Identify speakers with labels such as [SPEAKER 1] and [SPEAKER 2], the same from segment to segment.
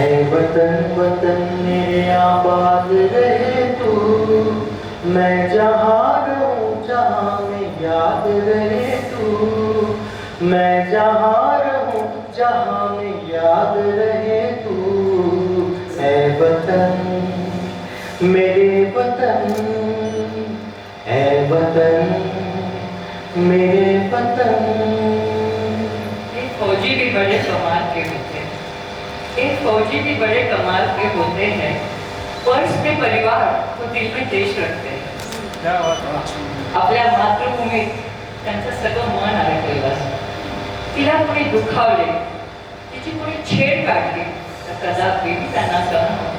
[SPEAKER 1] है वतन वतन मेरे आबाद रहे तू। मैं जहाँ रहूँ, जहाँ में याद रहे तू। मैं जहाँ रहूँ, जहाँ में याद रहे तू। है वतन, मेरे वतन है वतन, मेरे वतन।
[SPEAKER 2] फौजी भी बड़े कमाल के एक फौजी भी बड़े कमाल के होते हैं। पर्स में परिवार को दिल में देश रखते हैं। आपल्या मातृभूमीत त्यांचं सगळं मन अडकलेलं असतं तिला कोणी दुखावले तिची कोणी छेड काढली तर कदापि त्यांना सहन.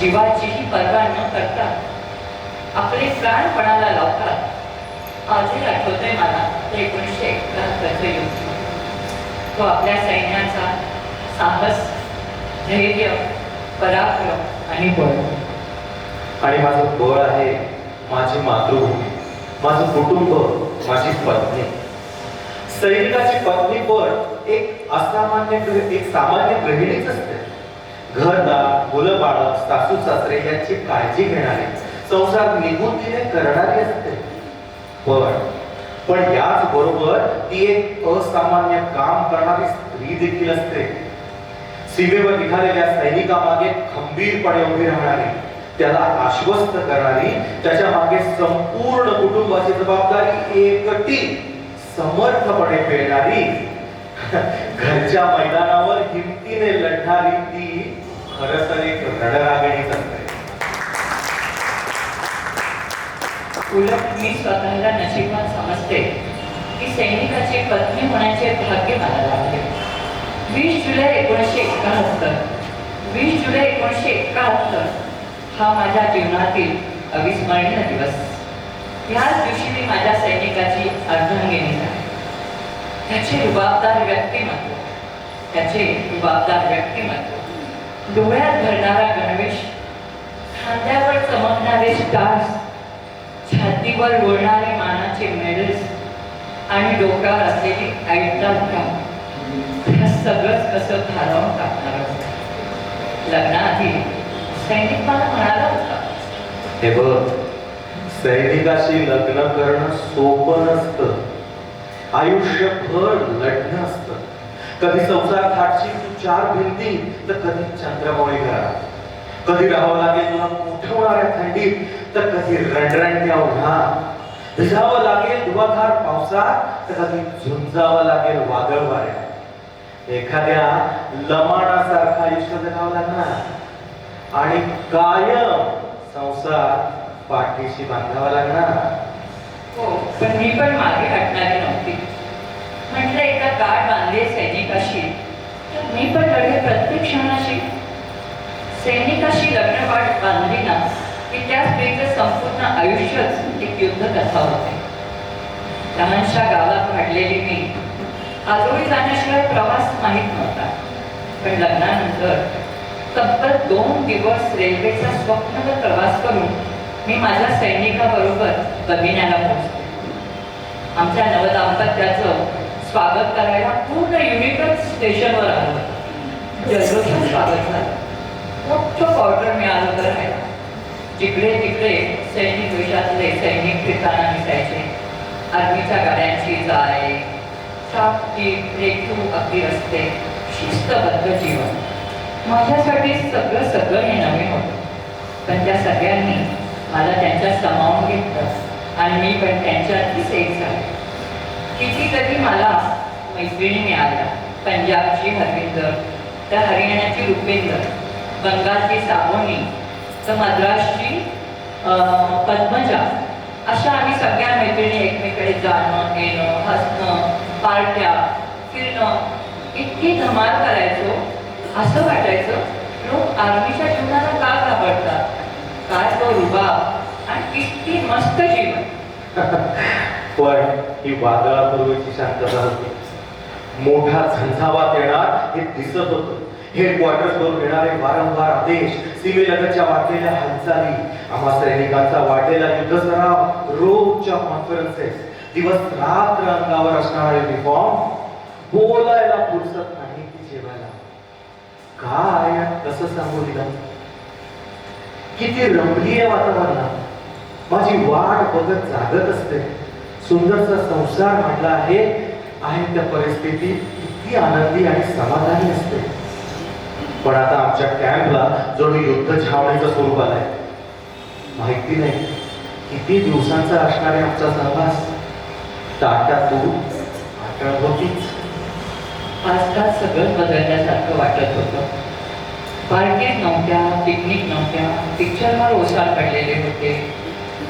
[SPEAKER 2] जीवाचीही पर्वा न करता आपले प्राण पणाला लावतात आजही आठवतंय मला एकोणीसशे एकाहत्तरचं युद्ध तो आपल्या सैन्याचा साहस धैर्य पराक्रम आणि बळ.
[SPEAKER 1] आणि माझं बळ आहे माझी मातृभूमी माझं कुटुंब माझी पत्नी. सैनिकाची पत्नी पण एक असामान्य एक सामान्य गृहिणीच असते. घरदार मुलं बाळ सासू सासरे यांची काळजी घेणारी संसार निघून तिने करणारी असते. पण पण याच बरोबर ती एक असामान्य काम करणारी स्त्री देखील असते. सीमेवर निघालेल्या सैनिका मागे खंबीरपणे उभी राहणारी त्याला आश्वस्त करणारी त्याच्यामागे संपूर्ण कुटुंबाची जबाबदारी एकटी समर्थपणे पेलणारी. घरच्या मैदानावर हिमतीने लढणारी ती खर तर एक रणरागणी असते
[SPEAKER 2] उलट मी स्वतःला नशिबात समजते. की सैनिकाची पत्नी होण्याचे भाग्य मला लाभले वीस जुलै एकोणीसशे एकाहत्तर. वीस जुलै एकोणीसशे एकाहत्तर हा माझ्या जीवनातील अविस्मरणीय दिवस. ह्याच दिवशी मी माझ्या सैनिकाची अर्धांगिनी झाली. त्याचे रुबाबदार व्यक्तिमत्व त्याचे रुबाबदार व्यक्तिमत्व डोळ्यात भरणारा गणवेश खांद्यावर चमकणारे स्टार्स छातीवर बोलणारे मानाचे मेडल्स आणि डोक्यावर असलेली ऐटदार सगळंच कसं भारावून टाकणार होतं? लग्नाआधी सैनिक मला म्हणाला होता.
[SPEAKER 1] हे बघ सैनिकाशी लग्न करणं सोपं नसतं. आयुष्यभर लढणं असतं. कधी संसार थाटशी तू चार भिंती तर कधी चंद्रमोळी करा कधी राहावं लागेल तुला मोठवणाऱ्या थंडीत तर कधी रणरणत्या उन्हात. भिजावं लागेल धुवाधार पावसात तर कधी झुंजावं लागेल वादळ वाऱ्यात एखाद्या लमाणासारखं आयुष्य जगावं लागणार. आणि कायम संसार पाठीशी बांधावा लागणार.
[SPEAKER 2] हो पण मी पण मागे हटणारी नव्हती. म्हटलं एका गाठ बांधले सैनिकाशी तर मी पण लढे प्रत्येक क्षणाशी. सैनिकाशी लग्न वाट बांधली ना की त्या स्त्रीचं संपूर्ण आयुष्यच एक युद्ध कथा होते. लहानशा गावात वाढलेली मी आजोळी जाण्याशिवाय प्रवास माहीत नव्हता. पण लग्नानंतर तब्बल दोन दिवस रेल्वेचा स्वप्नगत प्रवास करून मी माझ्या सैनिकाबरोबर बगिण्याला पोहोचले. आमच्या नवदाम्पत्याचं स्वागत करायला पूर्ण युनिटच स्टेशनवर आलं. जल्लोषात स्वागत झालं मोठं ऑर्डर मिळालं तर राहायला जिकडे तिकडे सैनिक वेशातले सैनिक फिरताना दिसायचे आर्मीच्या गाड्यांची जाय सापटीप रेखू अगदी रस्ते शिस्तबद्ध जीवन. माझ्यासाठी सगळं सगळं हे नवीन होतं. पण त्या सगळ्यांनी मला त्यांच्यात समावून घेतलं. आणि मी पण त्यांच्यातीच एक झाले. कितीतरी मला मैत्रिणी मिळाल्या. पंजाबची हरविंदर तर हरियाणाची रुपेंदर बंगालची साबोनी तर मद्रासची अं, पद्मजा. अशा आम्ही सगळ्या मैत्रिणी एकमेकडे जाणं येणं हसणं पार्ट्या फिरणं इतकी धमाल करायचो असं वाटायचं लोक आर्मीच्या जीवनाला का घाबरतात? काय तो रुबा आणि इतकी मस्त जीवन.
[SPEAKER 1] पण ही वादळापूर्वीची शांतता होती. मोठा झंझावात येणार हे दिसत होतं. हेडक्वार्टर्स वरून येणारे वारंवार आदेश सीमेलगतच्या वाढलेल्या हालचाली. आम्हा सैनिकांचा वाढलेला युद्ध सराव रोजच्या कॉन्फरन्सेस दिवस रात्र अंगावर असणारा युनिफॉर्म बोलायला पुरसत नाही की जेवायला. काय कसं सांगू दिलं? किती रमणीय वातावरण. माझी वाट बघत जागत असते. सुंदरचा संसार म्हटला आहे आहे त्या परिस्थितीत किती आनंदी आणि समाधानी असते. पण आता आमच्या कॅम्पला जणू युद्ध छावणीचं स्वरूप आलाय माहिती नाही किती दिवसांचा असणारे आमचा सहवास? ताटातून तू होतीच
[SPEAKER 2] आजकाल सगळं बदलण्यासारखं वाटत होतं. पार्टी नव्हत्या पिकनिक नव्हत्या पिक्चरवर ओसार पडलेले होते.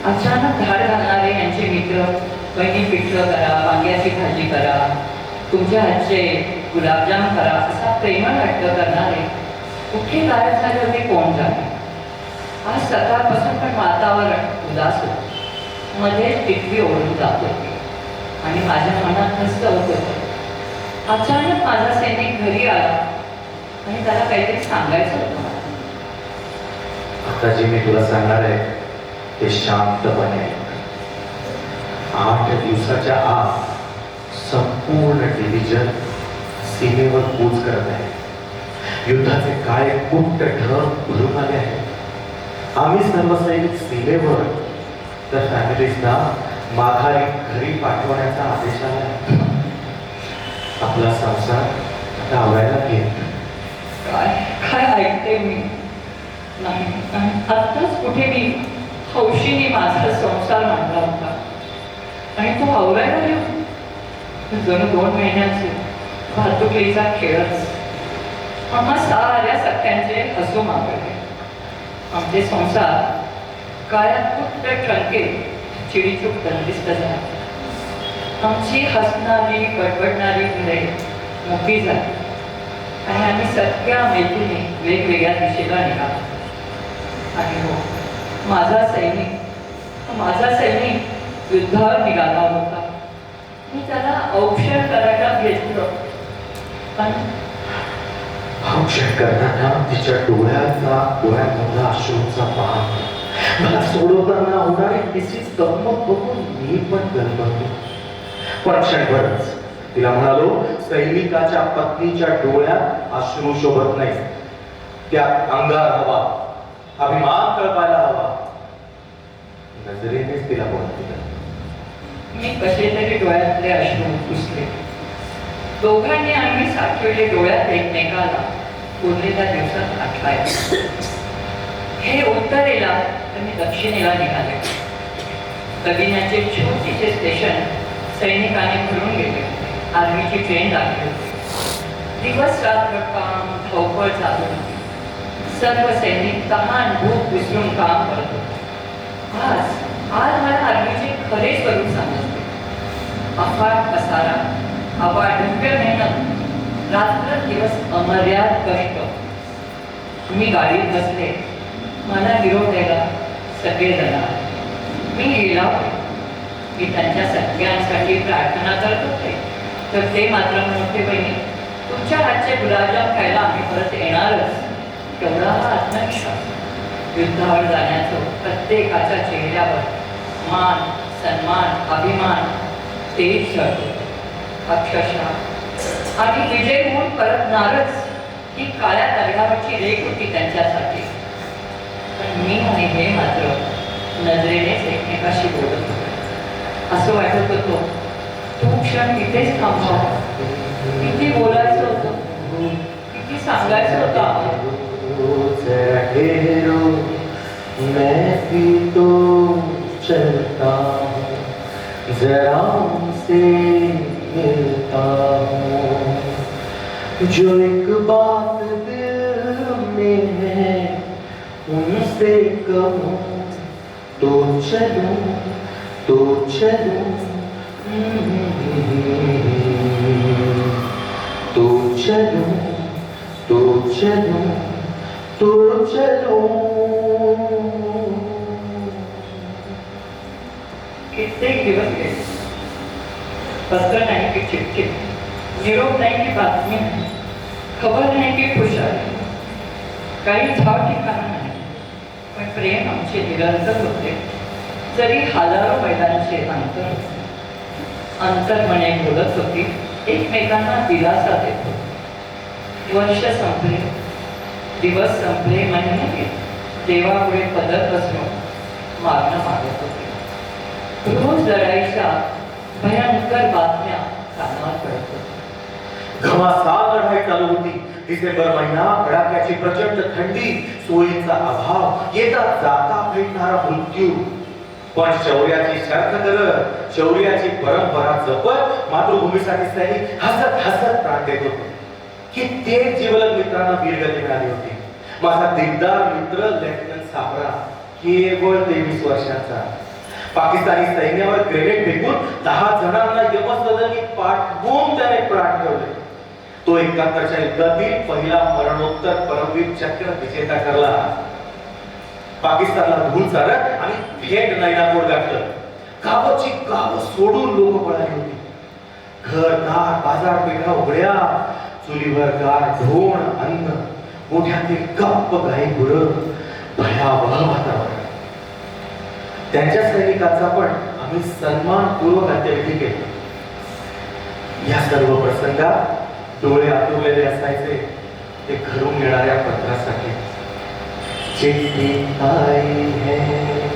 [SPEAKER 2] अचानक धाड घालणारे यांचे मित्र बहिणी पिठलं करा वांग्याची भाजी करा तुमच्या हातचे गुलाबजाम करा असा प्रेमळ हट्ट करणारे. कुठे गायब झाले होते कोण जाणे? आज सकाळपासून पण वातावरण उदास होतं. मध्ये टिकवी ओढून जात होती. आणि माझ्या मनात हस्त होतं अचानक माझा सैनिक घरी आला आणि त्याला काहीतरी सांगायचं होतं.
[SPEAKER 1] आता जे मी तुला सांगणार आहे ते शांतपणे. आठ दिवसाच्या आत संपूर्ण डिव्हिजन सीमेवर कूच करत आहे. युद्धाचे काळे कुट्ट ढग भरून आले आहे आम्ही सर्व सैनिक सीमेवर तर फॅमिलीजना माघारी घरी पाठवण्याचा आदेश आला. आपला संसार डावायला घेत
[SPEAKER 2] काय काय ऐकते मी? नाही आत्ताच कुठे मी हौशीने माझा संसार मांडला होता. आणि तो आवरायला येऊ जणू दोन महिन्याचे वाहतुकीचा खेळच आम्हा साऱ्या सख्यांचे हसू मागवले. आमचे संसार काळ्यात कुठे ट्रंके चिडीचूक बंदिस्त झाला. आमची हसणारी बडबडणारी घरे मोठी झाली. आणि आम्ही सगळ्या मैत्रिणी वेगवेगळ्या दिशेला निघालो. आणि हो माझा सैनिक माझा सैनिक युद्धावर निघाला होता. मी त्याला औक्षण करायला घेतलं पण
[SPEAKER 1] औक्षण करताना तिच्या डोळ्याचा डोळ्यामधला अश्रूंचा पान मला सोडवताना होणारी तिची गंमत बघून मी पण गणपतो पण क्षणभरच तिला म्हणालो सैनिकाच्या पत्नीच्या डोळ्यात अश्रू शोभत नाही त्या अंगार हवा. अभिमान कळपायला हवा. नजरेनेच तिला बोलत
[SPEAKER 2] मी कसे तरी डोळ्यातले अश्रू पुसले. दोघांनी आम्ही साठवले डोळ्यात एकमेकाला. उरलेल्या दिवसात आठवायला हे उत्तरेला तर मी दक्षिणेला निघाले. कबिन्याचे छोटीचे स्टेशन सैनिकाने भरून गेले आर्मीची ट्रेन लागली. होती दिवस रात्र काम धावपळ चालू होती. सर्व सैनिक तहान भूक विसरून काम करत होते. आज आज मला आर्मीचे खरे स्वरूप समजते अफाट पसारा अवाढव्य मेहनत रात्र दिवस अमर्याद कष्ट मी गाडीत बसले. मला निरोप द्यायला सगळेजण मी लिहिला मी त्यांच्या सगळ्यांसाठी प्रार्थना करत होते. तर ते मात्र मोठे बहिणी तुमच्या हातचे गुलाबजाम खायला आम्ही परत येणारच. तेवढा हा आत्मविश्वास. युद्धावर जाण्याचं प्रत्येकाच्या चेहऱ्यावर मान सन्मान अभिमान तेच चढतो अक्षरशः आणि विजय होऊन परतणारच. ही काळ्या दगडावरची रेख होती त्यांच्यासाठी. पण मी आणि हे मात्र नजरेनेच एकमेकाशी बोलत होतो. असं वाटत होतं. तो क्षण तिथेच थांबवा किती बोलायचं होतं? किती सांगायचं होतं आम्हाला?
[SPEAKER 1] मैं भी तो चलता जरा उनसे मिलता हूँ जो एक बात दिल में है उनसे कहूँ तो चलूं तो चलूं तो चलूं तो चलूं तो चलूं
[SPEAKER 2] कित्येक दिवस गेले पत्र नाही की चिठ्ठी निरोप नाही की बातमी नाही खबर नाही की खुशाली काही झाव ठिकाण नाही पण प्रेम आमचे निरंतर होते. जरी हजारो मैदानचे अंतर अंतर्मने बोलत होती एकमेकांना दिलासा देतो. वर्ष संपले दिवस संपले महिने देवापुढे पदर बसणं मागणं मागत होते. रोज लढाईच्या भयंकर बातम्या कानावर पडत होत्या.
[SPEAKER 1] घमासाल लढाई चालू होती. डिसेंबर महिना कडाक्याची प्रचंड थंडी सोयीचा अभाव येता जाता भेटणारा मृत्यू. पण शौर्याची शर्थ करत शौर्याची परंपरा जपत मातृभूमीसाठी सैनिक हसत हसत प्राण देत होते. ते जीवन मित्रांना वीरगती मिळाली होती. माझा दिगदार मित्र लेफ्टनंट साबरा केवळ तेवीस वर्षाचा. पाकिस्तानी सैन्यावर ग्रेनेड फेकून दहा जणांना यमसदनी पाठवून त्याने प्राण ठेवले. तो एकाहत्तरच्या युद्धातील पहिला मरणोत्तर परमवीर चक्र विजेता ठरला. पाकिस्तानला धूळ चालत आणि थेट नैनापूर गाठलं. गावाची गाव सोडून लोक पळाली होती. घर दार बाजारपेठा उघड्या. चुलीवर गार ढोण अन्न मोठ्यातील गप्प गाई गुर भयावह वातावरण. त्यांच्या सैनिकांचा पण आम्ही सन्मानपूर्वक अंत्यविधी केला. या सर्व प्रसंगात डोळे आतुरलेले असायचे. ते घरून येणाऱ्या पत्रासाठी. चिठ्ठी आई है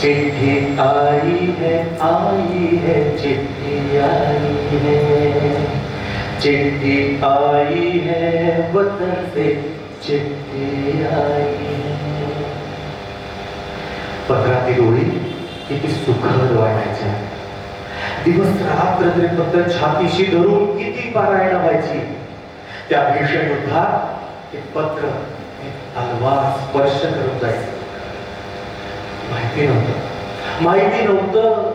[SPEAKER 1] चिठ्ठी आई है आई है चिठ्ठी आई है. चिठ्ठी आई है वतन से चिठ्ठी आई है. पत्रातील ओळी किती सुखद वाटायच्या. दिवस रात्र तरी छातीशी धरून किती पारायण व्हायची त्या भीषण युद्धात ते पत्र तलवार स्पर्श करून जायचं. माहिती नव्हतं. माहिती नव्हतं.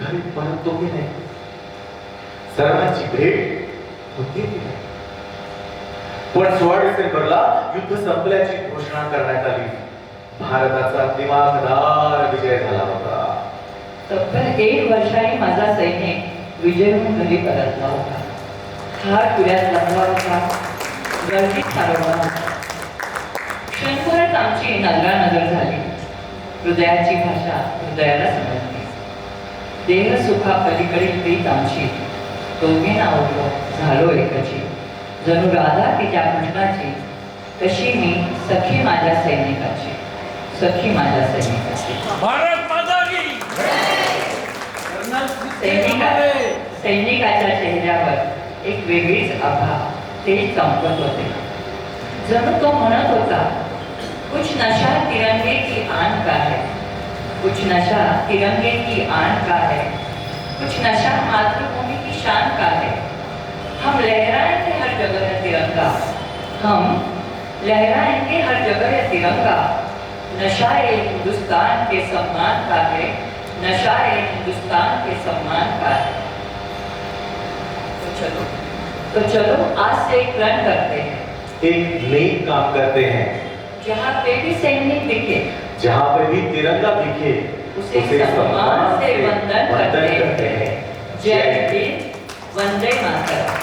[SPEAKER 1] घरी परततो की नाही. सर्वांची भेट होती की नाही? पण सोळा डिसेंबरला युद्ध संपल्याची घोषणा करण्यात आली. भारताचा दिमागदार विजय झाला होता.
[SPEAKER 2] तब्बल एक वर्षाने माझा सैनिक विजयहून घरी परतला होता. हात पुऱ्यात लागला होता. गर्दीत सारवला होता. क्षणभरच आमची नजरानजर झाली. हृदयाची भाषा हृदयाला समजली. देह सुखा पलीकडील प्रीत आमची. दोघे नाव झालो एकाची. जणू राधा तिच्या कृष्णाची तशी मी सखी माझ्या सैनिकाची. सखी माझ्या सैनिकाची.
[SPEAKER 3] भारत माता की
[SPEAKER 2] सैनिका सैनिकाच्या चेहऱ्यावर एक वेगळीच आभा ते चमकत होते. जणू तो म्हणत होता कुछ नशा तिरंगे की आन का है? कुछ नशा तिरंगे की आन का है? कुछ नशा मातृभूमि की शान का है? हम लहराएंगे हर जगह है तिरंगा। हम लहराएंगे हर जगह है तिरंगा। नशा ये हिंदुस्तान के सम्मान का है। नशा ये हिंदुस्तान के सम्मान का है। तो चलो तो चलो आज से एक रन करते हैं।
[SPEAKER 1] एक नेक काम करते हैं।
[SPEAKER 2] जहाँ पे भी सैनिक दिखे।
[SPEAKER 1] जहाँ पे भी तिरंगा दिखे
[SPEAKER 2] उसे सम्मान से वंदन करते हैं। जय हिंद वंदे मातरम।